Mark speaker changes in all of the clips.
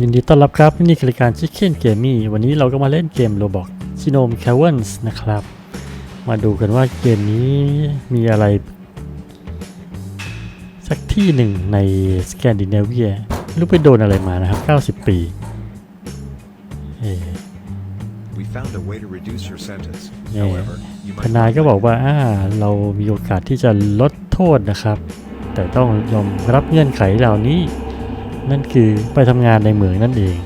Speaker 1: ยินดีต้อนรับครับ นี่คือรายการ Chicken Gaming วันนี้เราก็มาเล่นเกม Roblox s i n o m Caverns นะครับ มาดูกันว่าเกมนี้มีอะไร สักที่หนึ่งในสแกนดิเนเวียไม่รู้ไปโดนอะไรมานะครับ 90 ปีเอ่อ
Speaker 2: We found a way to reduce your sentence.
Speaker 1: Yeah.
Speaker 2: However, you
Speaker 1: ท
Speaker 2: might
Speaker 1: นาย
Speaker 2: not
Speaker 1: ก็
Speaker 2: like
Speaker 1: บอกว่าอ่าเรามีโอกาสที่จะลดโทษนะครับ แต่ต้องยอมรับเงื่อนไขเหล่านี้ นั่นคือไปทำงานในเหมืองนั่นเอง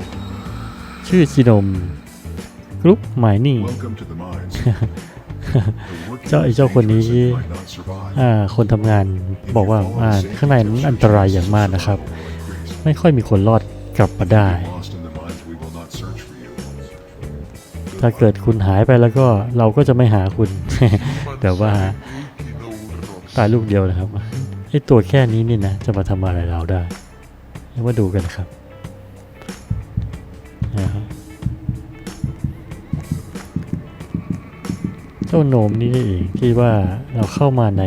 Speaker 1: ชื่อจิโนมกรุ๊ปไมนิ่ง
Speaker 3: Welcome to the mines. The working
Speaker 1: เจ้าไอ้เจ้าคนนี้
Speaker 3: dangerous and might not survive.
Speaker 1: อ่าคนทำงานบอกว่าอ่าข้างในนั้นอันตรายอย่างมากนะครับ ไม่ค่อยมีคนรอดกลับมาได้
Speaker 3: Lost in the mines, we will not search for you.
Speaker 1: ถ้าเกิดคุณหายไปแล้วก็เราก็จะไม่หาคุณ แต่ว่าตายลูกเดียวนะครับไอตัวแค่นี้นี่นะจะมาทำอะไรเราได้ เดี๋ยวมาดูกันครับนะครับเจ้าโหนมนี่เองที่ว่าเราเข้ามาใน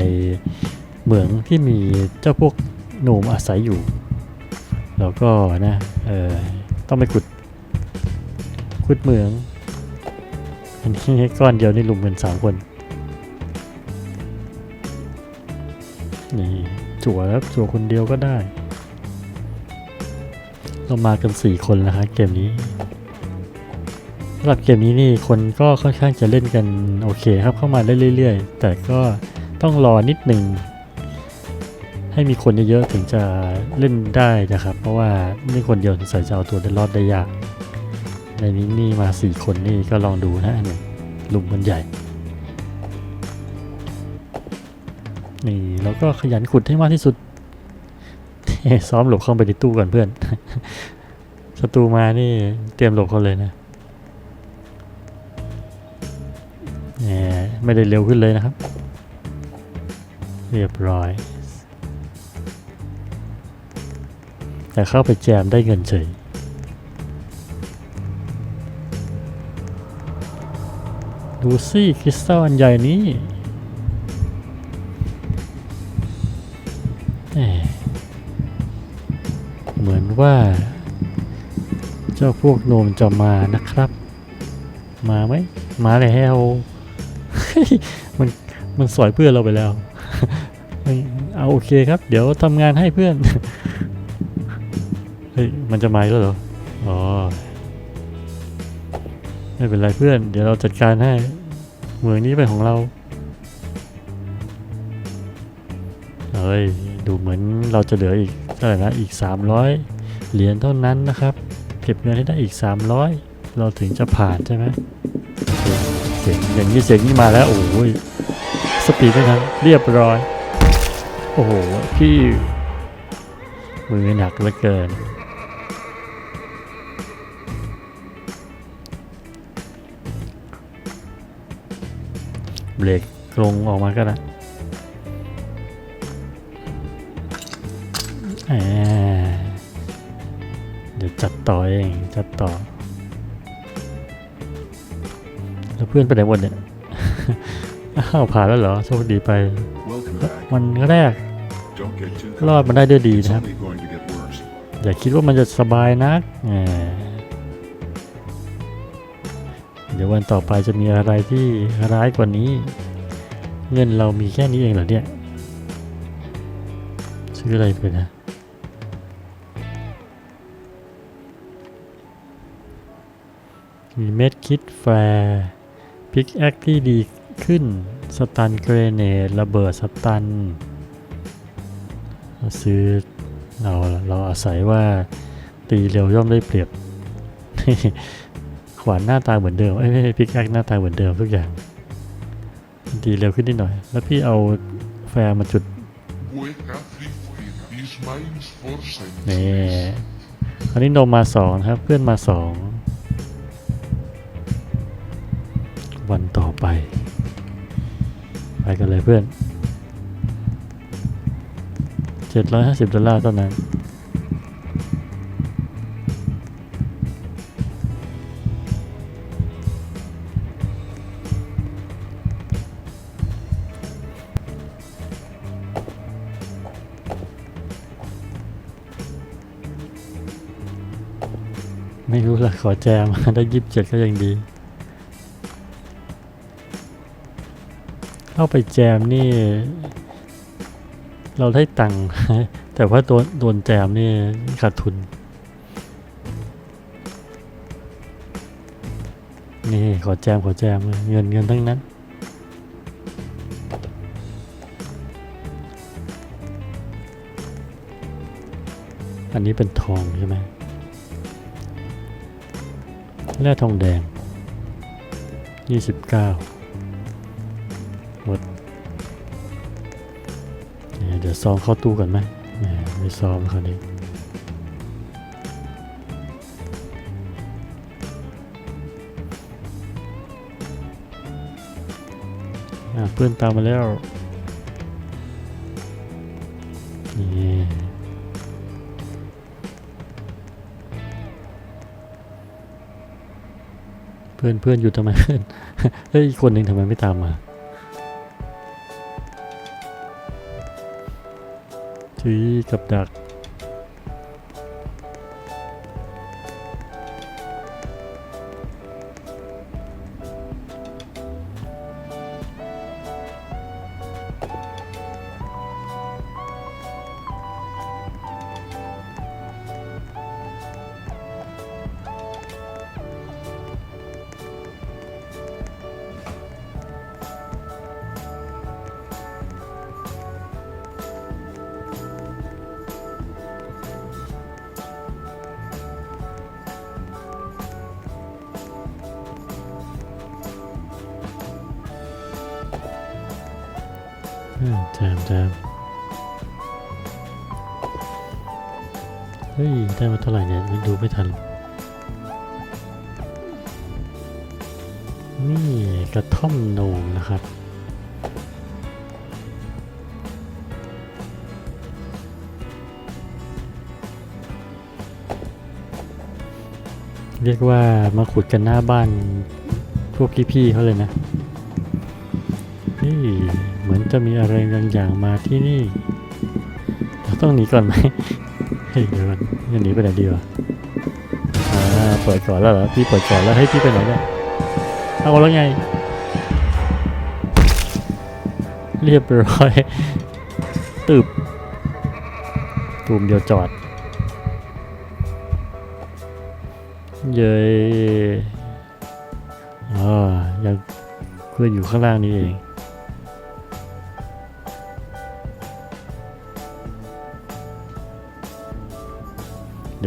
Speaker 1: เหมืองที่มีเจ้าพวกโหนมอาศัยอยู่เราก็นะเออต้องไปขุดขุดเหมือง อันนี้ก้อนเดียวนี่ลุมกันสามคนนี่จั่วแล้วจั่วคนเดียวก็ได้ เรามากันสี่คนแล้วฮะเกมนี้สำหรับเกมนี้นี่คนก็ค่อนข้างจะเล่นกันโอเคครับเข้ามาได้เรื่อย ๆ แต่ก็ต้องรอนิดหนึ่งให้มีคนเยอะๆถึงจะเล่นได้นะครับ เพราะว่านี่คนเดียวสงสัยจะเอาตัวได้รอดได้ยากในนี้นี่มาสี่คนนี่ก็ลองดูนะหนึ่งลุมมันใหญ่นี่แล้วก็ขยันขุดให้มากที่สุด ซ้อมหลบเข้าไปในตู้ก่อนเพื่อนศัตรูมานี่เตรียมหลบเขาเลยนะแหมไม่ได้เร็วขึ้นเลยนะครับ เรียบร้อย แต่เข้าไปแจมได้เงินเฉยดูสิคริสตัลอันใหญ่นี้ ว่า เจ้าพวกโนมจะมานะครับ มาไหมมาแล้วเฮ้ยมันมันสอยเพื่อนเราไปแล้วเอาโอเคครับ เดี๋ยวทำงานให้เพื่อนเฮ้ยมันจะมาแล้วเหรออ๋อไม่เป็นไรเพื่อน เดี๋ยวเราจัดการให้เมืองนี้เป็นของเราเฮ้ยดูเหมือนเราจะเหลืออีกเท่าไหร่นะอีก300 เหรียญเท่านั้นนะครับ เก็บเงินให้ได้อีก 300 เราถึงจะผ่านใช่ไหมเสียงอย่างนี้เสียงนี้มาแล้ว โอ้ยสปีดไม่ทันเรียบร้อย โอ้โห พี่มือหนักเหลือเกิน เบรกลงออกมาก็ได้แหมเดี๋ยวจัดต่อเองจัดต่อ แล้วเพื่อนไปไหนหมดเนี่ยอ้าวผ่านแล้วเหรอโชคดีไป
Speaker 3: Welcome back.
Speaker 1: มันแรก
Speaker 3: Don't get too
Speaker 1: รอดมาได้ด้วยดี
Speaker 3: It's
Speaker 1: นะครับ
Speaker 3: only going to get worse.
Speaker 1: อย่าคิดว่ามันจะสบายนักแหมเดี๋ยววันต่อไปจะมีอะไรที่ร้ายกว่านี้ เงินเรามีแค่นี้เองเหรอเนี่ย ซื้ออะไรไปนะ มีเม็ดคิดแฟร์พิกแอคที่ดีขึ้น สตันเกรเนดระเบิดสตันเราซื้อเราเราอาศัยว่าตีเร็วย่อมได้เปรียบ ขวานหน้าตาเหมือนเดิม เอ้ยไม่ใช่พิกแอคหน้าตาเหมือนเดิมทุกอย่างตีเร็วขึ้นนิดหน่อย แล้วพี่เอาแฟร์มาจุด
Speaker 4: We have defeated these mines for centuries.
Speaker 1: นี่คราวนี้โนมมาสองนะครับ เพื่อนมาสอง วันต่อไป ไปกันเลยเพื่อน 750 ดอลลาร์เท่านั้น ไม่รู้ละขอแจมได้ยี่สิบเจ็ดก็ยังดี เข้าไปแจมนี่ เราได้ตังค์แต่ว่าโดนโดนแจมนี่ขาดทุน นี่ขอแจมขอแจมเงินเงินทั้งนั้นอันนี้เป็นทองใช่ไหมแร่ทองแดงยี่สิบเก้า หมดเดี๋ยวซ้อมเข้าตู้ก่อนไหมไม่ซ้อมคราวนี้เพื่อนตามมาแล้วนี่เพื่อนเพื่อนอยู่ทำไมเพื่อนเฮ้ยคนหนึ่งทำไมไม่ตามมา ทีกับดัก อืมแจมแจมเฮ้ย ได้มาเท่าไหร่เนี่ยไม่ดูไม่ทัน นี่กระท่อมโหนงนะครับเรียกว่ามาขุดกันหน้าบ้านพวกพี่ๆเขาเลยนะ นี่เหมือนจะมีอะไรบางอย่างมาที่นี่ เราต้องหนีก่อนไหมเฮ้ยเดี๋ยวก่อนจะหนีไปไหนดีวะอ่าเปิดก่อนแล้วเหรอพี่เปิดก่อนแล้วให้พี่ไปไหนเนี่ยเอาแล้วไง เรียบร้อยตึบตูมเดียวจอด เย้ยอ๋อยังเพื่อนอยู่ข้างล่างนี่เอง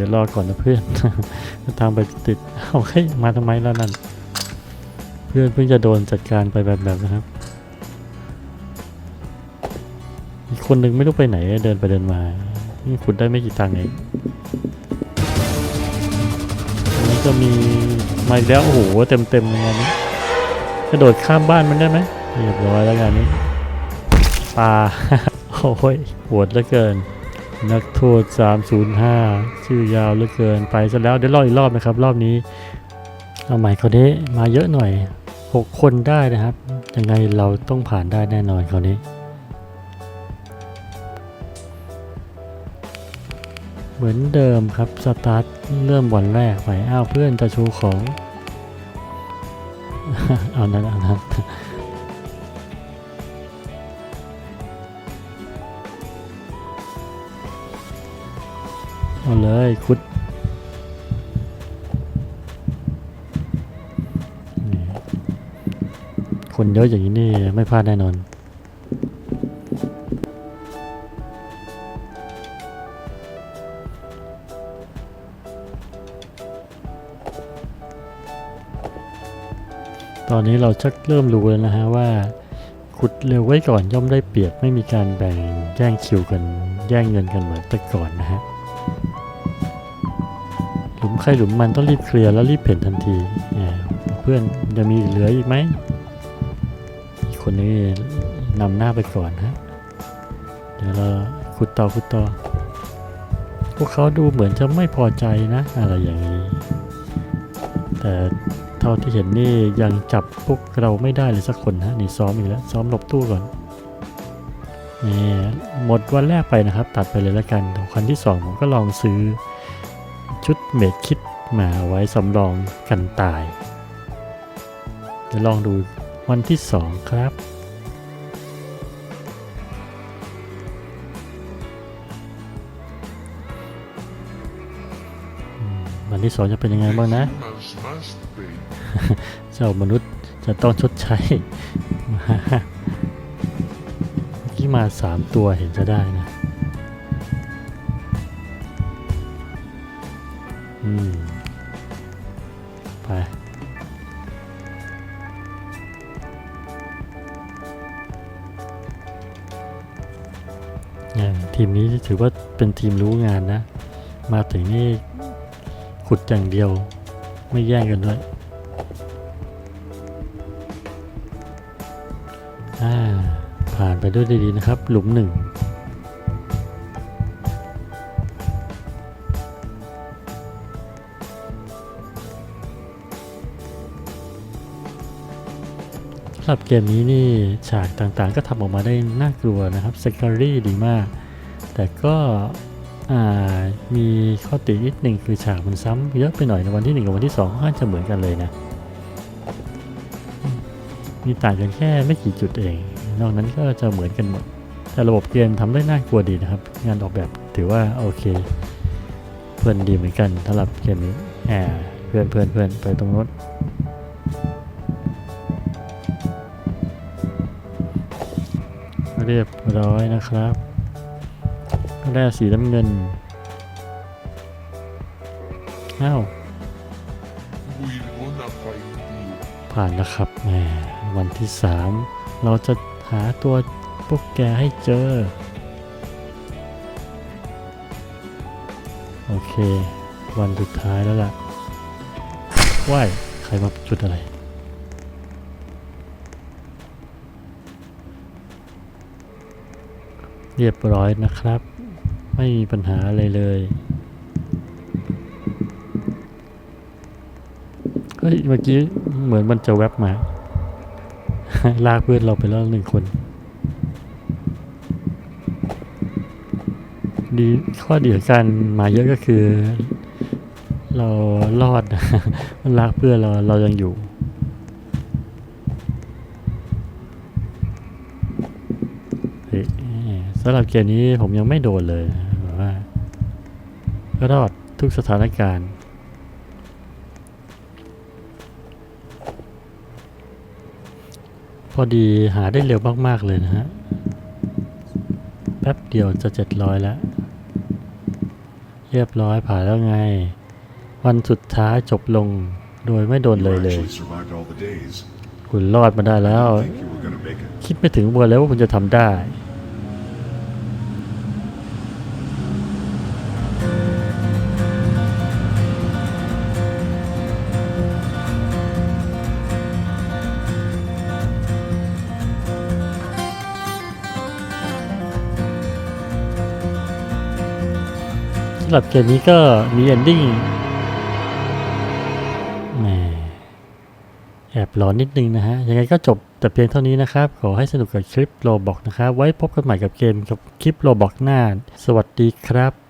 Speaker 1: ดี๋ยวรอก่อนนะเพื่อนทางไปติดเอาเฮ้มาทำไมแล้วนั่น เพื่อนเพิ่งจะโดนจัดการไปแบบแบบนะครับ อีกคนหนึ่งไม่รู้ไปไหนเดินไปเดินมา นี่ขุดได้ไม่กี่ตังค์เองอันนี้ก็มีมาแล้วโอ้โหเต็มเต็มๆเลยงานนี้กระโดดข้ามบ้านมันได้ไหมเรียบร้อยแล้วงานนี้ปลาโอ้ยโหดเหลือเกิน นักโทษ 305 ชื่อยาวเหลือเกินไปซะแล้วเดี๋ยวรออีกรอบนะครับ รอบนี้ เอาใหม่เขานี้มาเยอะหน่อย 6 คนได้นะครับ ยังไงเราต้องผ่านได้แน่นอนคราวนี้ เหมือนเดิมครับสตาร์ทเริ่มวันแรกไปอ้าวเพื่อนจะชูของ เอานั้นเอานั้น เอาเลยคุดคนเยอะอย่างนี้นี่ไม่พลาดแน่นอนตอนนี้เราชักเริ่มรู้แล้วนะฮะว่า ขุดเร็วไว้ก่อนย่อมได้เปรียบไม่มีการแบ่งแย่งคิวกันแย่งเงินกันเหมือนแต่ก่อนนะฮะ หลุมใครหลุมมันต้องรีบเคลียร์แล้วรีบเพ่นทันทีเนี่เพื่อนจะมีเหลืออีกไหมอีกคนนี้นำหน้าไปก่อนฮะเดี๋ยวเราขุดต่อขุดต่อพวกเขาดูเหมือนจะไม่พอใจนะอะไรอย่างนี้ แต่เท่าที่เห็นนี่ยังจับพวกเราไม่ได้เลยสักคนฮะนี่ซ้อมอีกแล้วซ้อมหลบตู้ก่อนนี่หมดวันแรกไปนะครับ ตัดไปเลยแล้วกันคันที่สองผมก็ลองซื้อ ชุดเมดคิดมาไว้สำรองกันตาย เดี๋ยวลองดูวันที่สองครับ วันที่สองจะเป็นยังไงบ้างนะ เจ้ามนุษย์จะต้องชดใช้มาเมื่มาสามตัวเห็นจะได้นะ อืม ไปทีมนี้ถือว่าเป็นทีมรู้งานนะ มาถึงนี่ขุดอย่างเดียว ไม่แย่งกันด้วยอ่าผ่านไปด้วยด้ดีนะครับ หลุมหนึ่ง หรับเกมนี้นี่ฉากต่างๆ ก็ทำออกมาได้น่ากลัวนะครับ s ซ c รี่ดีมาก แต่ก็มีข้อตินิดหนึ่งคือฉากมันซ้ำเยอะไปหน่อยในวันที่1กับวันที่2ค่อนข้างจะเหมือนกันเลยนะมีต่างกันแค่ไม่กี่จุดเอง นอกนั้นก็จะเหมือนกันหมด แต่ระบบเกมทำได้น่ากลัวดีนะครับ งานออกแบบถือว่าโอเค เพื่อนดีเหมือนกันสำหรับเกมนี้แอบเพื่อนเพื่อนเพื่อนไปตรงโน้น เรียบร้อยนะครับแร่สีน้ำเงินอ้าวผ่านแล้วครับแหมวันที่ 3 เราจะหาตัวพวกแกให้เจอ โอเค วันสุดท้ายแล้วล่ะว้ายใครมาจุดอะไร เรียบร้อยนะครับ ไม่มีปัญหาอะไรเลยเฮ้ยเมื่อกี้เหมือนมันจะแวบมา ลากเพื่อนเราไปแล้วหนึ่งคน ดีข้อดีของการมาเยอะก็คือ เรารอด มันลากเพื่อนเราเรายังอยู่ เฮ้ยสำหรับเกมนี้ผมยังไม่โดนเลยแบบว่ารอดทุกสถานการณ์พอดีหาได้เร็วมาก ๆ เลยนะฮะ แป๊บเดียวจะ700แล้ว เรียบร้อยผ่านแล้วไง วันสุดท้ายจบลงโดยไม่โดนเลยเลย คุณรอดมาได้แล้ว คิดไม่ถึงวัวแล้วว่าคุณจะทำได้ำหรับเกมนี้ก็มีเอนดิ้งแหมแอบหลอนนิดนึงนะฮะ ยังไงก็จบแต่เพียงเท่านี้นะครับ ขอให้สนุกกับคลิปโลบอกนะครับ ไว้พบกันใหม่กับเกมกับคลิปโลบอกหน้า สวัสดีครับ